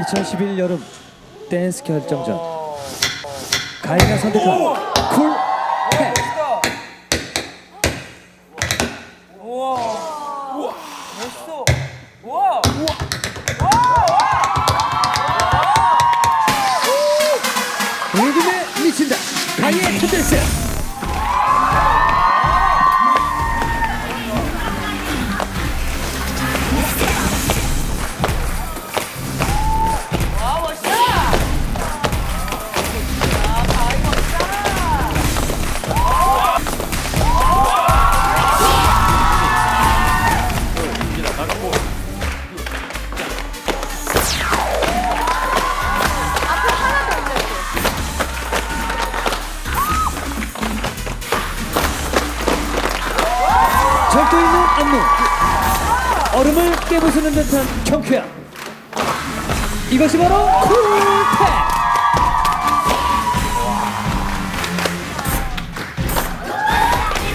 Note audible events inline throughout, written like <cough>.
2011 여름 댄스 결정전. 가인가 선택한 쿨. 리듬에 미친다. 가인의 톱댄스 절도 있는 안무. 얼음을 깨부수는 듯한 경쾌함. 이것이 바로 쿨탭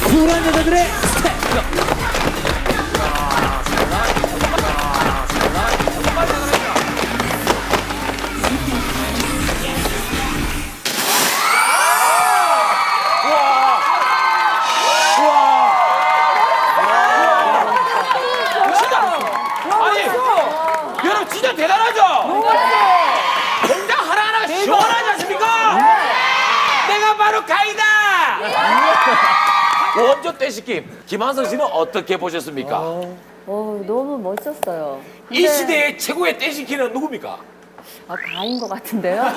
쿨한 여자들의 스텝 진짜 대단하죠? 공장 하나하나가 시원하지 않습니까? 내가 바로 가이다! 원조 떼시킴, 김한성 씨는 어떻게 보셨습니까? 어, 너무 멋졌어요. 이 시대의 최고의 떼시키는 누굽니까? 아, 가인 것 같은데요? <laughs>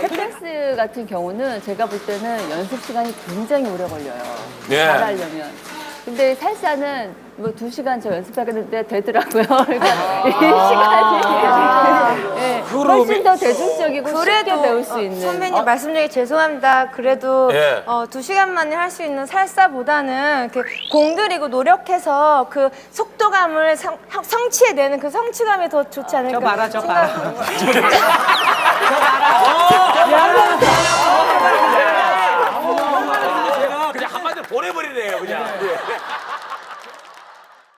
탭댄스 같은 경우는 제가 볼 때는 연습 시간이 굉장히 오래 걸려요. 네. 잘하려면. 근데 살사는 뭐 두 시간 저 연습하는데 되더라고요. <laughs> 그러니까 아. 이 시간이 아. 네, 훨씬 더 대중적이고 쉽게 배울 수 어, 있는. 선배님 아. 말씀 중에 죄송합니다. 그래도 예. 어, 두 시간 만에 할 수 있는 살사보다는 공들이고 노력해서 그 속도감을 성, 취해내는그 성취감이 더 좋지 않을까. 저 말아, <laughs> 저 말아. 제가 어, 어, 어, 그냥 한마디로 보내버리네요 그냥.